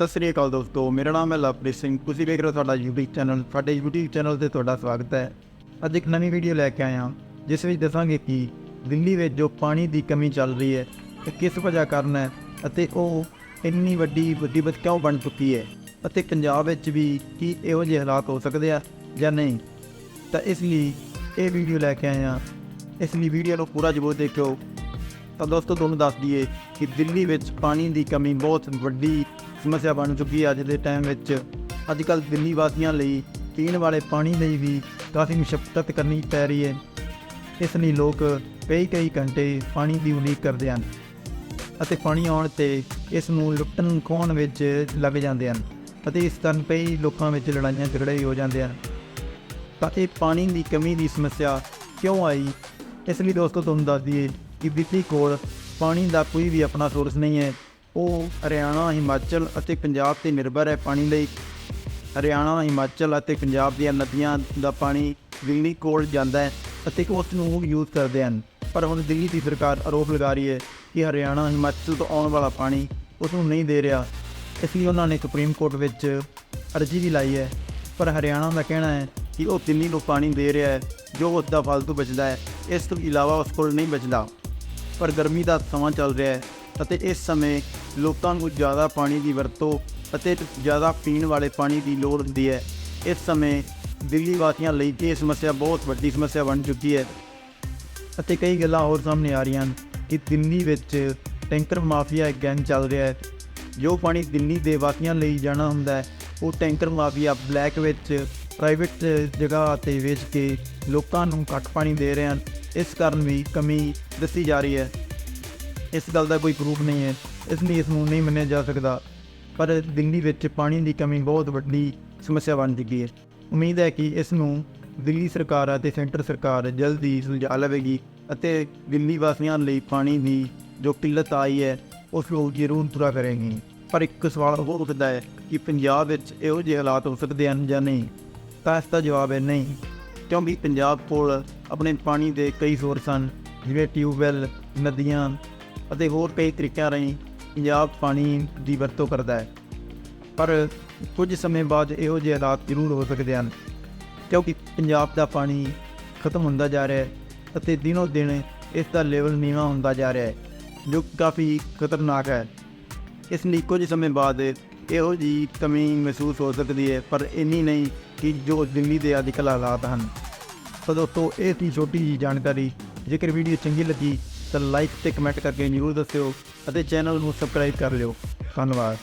ਸਤਿ ਸ੍ਰੀ ਅਕਾਲ ਦੋਸਤੋ, ਮੇਰਾ ਨਾਮ ਹੈ ਲਵਪ੍ਰੀਤ ਸਿੰਘ। ਤੁਸੀਂ ਵੇਖ ਰਹੇ ਹੋ ਤੁਹਾਡਾ YouTube ਚੈਨਲ ਸਾਡੇ YouTube ਚੈਨਲ ਤੇ ਤੁਹਾਡਾ ਸਵਾਗਤ ਹੈ। ਅੱਜ ਇੱਕ ਨਵੀਂ ਵੀਡੀਓ ਲੈ ਕੇ ਆਇਆ ਜਿਸ ਵਿੱਚ ਦੱਸਾਂਗੇ ਕਿ ਦਿੱਲੀ ਵਿੱਚ ਜੋ ਪਾਣੀ ਦੀ ਕਮੀ ਚੱਲ ਰਹੀ ਹੈ, ਇਹ ਕਿਸ ਵਜ੍ਹਾ ਕਾਰਨ ਹੈ ਅਤੇ ਉਹ ਇੰਨੀ ਵੱਡੀ ਮੁਸੀਬਤ ਕਿਉਂ ਬਣ ਚੁੱਕੀ ਹੈ ਅਤੇ ਪੰਜਾਬ ਵਿੱਚ ਵੀ ਕੀ ਇਹੋ ਜਿਹੇ ਹਾਲਾਤ ਹੋ ਸਕਦੇ ਆ ਜਾਂ ਨਹੀਂ। ਤਾਂ ਇਸ ਲਈ ਇਹ ਵੀਡੀਓ ਲੈ ਕੇ ਆਇਆ ਇਸ ਲਈ ਵੀਡੀਓ ਨੂੰ ਪੂਰਾ ਜ਼ਰੂਰ ਦੇਖਿਓ। ਤਾਂ ਦੋਸਤੋ ਤੁਹਾਨੂੰ ਦੱਸ ਦਈਏ ਕਿ ਦਿੱਲੀ ਵਿੱਚ ਪਾਣੀ ਦੀ ਕਮੀ ਬਹੁਤ ਵੱਡੀ ਸਮੱਸਿਆ ਬਣ ਚੁੱਕੀ ਹੈ ਅੱਜ ਦੇ ਟਾਈਮ ਵਿੱਚ। ਅੱਜ ਕੱਲ੍ਹ ਦਿੱਲੀ ਵਾਸੀਆਂ ਲਈ ਪੀਣ ਵਾਲੇ ਪਾਣੀ ਲਈ ਵੀ ਕਾਫੀ ਮੁਸ਼ਕਲ ਕਰਨੀ ਪੈ ਰਹੀ ਹੈ। ਇਸ ਲਈ ਲੋਕ ਕਈ ਕਈ ਘੰਟੇ ਪਾਣੀ ਦੀ ਉਡੀਕ ਕਰਦੇ ਹਨ ਅਤੇ ਪਾਣੀ ਆਉਣ ਤੇ ਇਸ ਨੂੰ ਲੁੱਟਣ ਖੋਣ ਵਿੱਚ ਲੱਗ ਜਾਂਦੇ ਹਨ ਅਤੇ ਇਸ ਕਾਰਨ ਕਈ ਲੋਕਾਂ ਵਿੱਚ ਲੜਾਈਆਂ ਝਗੜੇ ਹੋ ਜਾਂਦੇ ਹਨ। ਤਾਂ ਇਹ ਪਾਣੀ ਦੀ ਕਮੀ ਦੀ ਸਮੱਸਿਆ ਕਿਉਂ ਆਈ? ਇਸ ਲਈ ਦੋਸਤੋ ਤੁਹਾਨੂੰ ਦੱਸ ਦਈਏ ਕਿ ਦਿੱਲੀ ਕੋਲ ਪਾਣੀ ਦਾ ਕੋਈ ਵੀ ਆਪਣਾ ਸੋਰਸ ਨਹੀਂ ਹੈ। ਉਹ ਹਰਿਆਣਾ, ਹਿਮਾਚਲ ਅਤੇ ਪੰਜਾਬ ਤੇ ਨਿਰਭਰ ਹੈ ਪਾਣੀ ਲਈ। ਹਰਿਆਣਾ, ਹਿਮਾਚਲ ਅਤੇ ਪੰਜਾਬ ਦੀਆਂ ਨਦੀਆਂ ਦਾ ਪਾਣੀ ਦਿੱਲੀ ਕੋਲ ਜਾਂਦਾ ਹੈ ਅਤੇ ਉਸ ਨੂੰ ਯੂਜ਼ ਕਰਦੇ ਹਨ। ਪਰ ਹੁਣ ਦਿੱਲੀ ਦੀ ਸਰਕਾਰ ਆਰੋਪ ਲਗਾ ਰਹੀ ਹੈ ਕਿ ਹਰਿਆਣਾ, ਹਿਮਾਚਲ ਤੋਂ ਆਉਣ ਵਾਲਾ ਪਾਣੀ ਉਸ ਨੂੰ ਨਹੀਂ ਦੇ ਰਿਹਾ। ਇਸ ਲਈ ਉਹਨਾਂ ਨੇ ਸੁਪਰੀਮ ਕੋਰਟ ਵਿੱਚ ਅਰਜ਼ੀ ਵੀ ਲਾਈ ਹੈ। ਪਰ ਹਰਿਆਣਾ ਦਾ ਕਹਿਣਾ ਹੈ ਕਿ ਉਹ ਦਿੱਲੀ ਨੂੰ ਪਾਣੀ ਦੇ ਰਿਹਾ ਹੈ, ਜੋ ਉਸ ਦਾ ਫालतू ਬਚਦਾ ਹੈ। ਇਸ ਤੋਂ ਇਲਾਵਾ ਉਸ ਕੋਲ ਨਹੀਂ ਬਚਦਾ। ਪਰ ਗਰਮੀ ਦਾ ਸਮਾਂ ਚੱਲ ਰਿਹਾ ਹੈ ਅਤੇ ਇਸ ਸਮੇਂ ਲੋਕਾਂ ਨੂੰ ਜ਼ਿਆਦਾ ਪਾਣੀ ਦੀ ਵਰਤੋਂ ਅਤੇ ਜ਼ਿਆਦਾ ਪੀਣ ਵਾਲੇ ਪਾਣੀ ਦੀ ਲੋੜ ਹੁੰਦੀ ਹੈ। ਇਸ ਸਮੇਂ ਦਿੱਲੀ ਵਾਸੀਆਂ ਲਈ ਇਹ ਸਮੱਸਿਆ ਬਹੁਤ ਵੱਡੀ ਸਮੱਸਿਆ ਬਣ ਚੁੱਕੀ ਹੈ। ਅਤੇ ਕਈ ਗੱਲਾਂ ਹੋਰ ਸਾਹਮਣੇ ਆ ਰਹੀਆਂ ਹਨ ਕਿ ਦਿੱਲੀ ਵਿੱਚ ਟੈਂਕਰ ਮਾਫੀਆ ਇੱਕ ਗੈਂਗ ਚੱਲ ਰਿਹਾ ਹੈ। ਜੋ ਪਾਣੀ ਦਿੱਲੀ ਦੇ ਵਾਸੀਆਂ ਲਈ ਜਾਣਾ ਹੁੰਦਾ ਹੈ, ਉਹ ਟੈਂਕਰ ਮਾਫੀਆ ਬਲੈਕ ਵਿੱਚ ਪ੍ਰਾਈਵੇਟ ਜਗ੍ਹਾ ਤੇ ਵੇਚ ਕੇ ਲੋਕਾਂ ਨੂੰ ਘੱਟ ਪਾਣੀ ਦੇ ਰਹੇ ਹਨ। ਇਸ ਕਾਰਨ ਵੀ ਕਮੀ ਦੱਸੀ ਜਾ ਰਹੀ ਹੈ। ਇਸ ਗੱਲ ਦਾ ਕੋਈ ਪ੍ਰੂਫ ਨਹੀਂ ਹੈ। ਇਸ ਲਈ ਇਸ ਨੂੰ ਨਹੀਂ ਮੰਨਿਆ ਜਾ ਸਕਦਾ। ਪਰ ਦਿੱਲੀ ਵਿੱਚ ਪਾਣੀ ਦੀ ਕਮੀ ਬਹੁਤ ਵੱਡੀ ਸਮੱਸਿਆ ਬਣ ਚੁੱਕੀ ਹੈ। ਉਮੀਦ ਹੈ ਕਿ ਇਸ ਨੂੰ ਦਿੱਲੀ ਸਰਕਾਰ ਅਤੇ ਸੈਂਟਰ ਸਰਕਾਰ ਜਲਦੀ ਸੁਲਝਾ ਲਵੇਗੀ ਅਤੇ ਦਿੱਲੀ ਵਾਸੀਆਂ ਲਈ ਪਾਣੀ ਦੀ ਜੋ ਕਿੱਲਤ ਆਈ ਹੈ, ਉਸ ਨੂੰ ਜ਼ਰੂਰ ਪੂਰਾ ਕਰੇਗੀ। ਪਰ ਇੱਕ ਸਵਾਲ ਹੋਰ ਉੱਠਦਾ ਹੈ ਕਿ ਪੰਜਾਬ ਵਿੱਚ ਇਹੋ ਜਿਹੇ ਹਾਲਾਤ ਹੋ ਸਕਦੇ ਹਨ ਜਾਂ ਨਹੀਂ? ਤਾਂ ਇਸ ਦਾ ਜਵਾਬ ਹੈ ਨਹੀਂ। ਕਿਉਂਕਿ ਪੰਜਾਬ ਕੋਲ ਆਪਣੇ ਪਾਣੀ ਦੇ ਕਈ ਸੋਰਸ ਹਨ, ਜਿਵੇਂ ਟਿਊਬਵੈੱਲ, ਨਦੀਆਂ ਅਤੇ ਹੋਰ ਕਈ ਤਰੀਕਿਆਂ ਰਾਹੀਂ ਪੰਜਾਬ ਪਾਣੀ ਦੀ ਵਰਤੋਂ ਕਰਦਾ ਹੈ। ਪਰ ਕੁਝ ਸਮੇਂ ਬਾਅਦ ਇਹੋ ਜਿਹੇ ਹਾਲਾਤ ਜ਼ਰੂਰ ਹੋ ਸਕਦੇ ਹਨ, ਕਿਉਂਕਿ ਪੰਜਾਬ ਦਾ ਪਾਣੀ ਖਤਮ ਹੁੰਦਾ ਜਾ ਰਿਹਾ ਹੈ ਅਤੇ ਦਿਨੋ ਦਿਨ ਇਸ ਦਾ ਲੈਵਲ ਨੀਵਾਂ ਹੁੰਦਾ ਜਾ ਰਿਹਾ ਹੈ, ਜੋ ਕਾਫੀ ਖਤਰਨਾਕ ਹੈ। ਇਸ ਲਈ ਕੁਝ ਸਮੇਂ ਬਾਅਦ ਇਹੋ ਜਿਹੀ ਕਮੀ ਮਹਿਸੂਸ ਹੋ ਸਕਦੀ ਹੈ, ਪਰ ਇੰਨੀ ਨਹੀਂ ਕਿ ਜੋ ਦਿੱਲੀ ਦੇ ਅੱਜ ਕੱਲ੍ਹ ਹਾਲਾਤ ਹਨ। ਤਾਂ ਦੋਸਤੋ, ਇਹ ਸੀ ਛੋਟੀ ਜਿਹੀ ਜਾਣਕਾਰੀ। ਜੇਕਰ ਵੀਡੀਓ ਚੰਗੀ ਲੱਗੀ, ਤਾਂ ਲਾਈਕ ਤੇ ਕਮੈਂਟ ਕਰਕੇ ਜ਼ਰੂਰ ਦੱਸਿਓ ਅਤੇ ਚੈਨਲ ਨੂੰ ਸਬਸਕ੍ਰਾਈਬ ਕਰ ਲਿਓ। ਧੰਨਵਾਦ।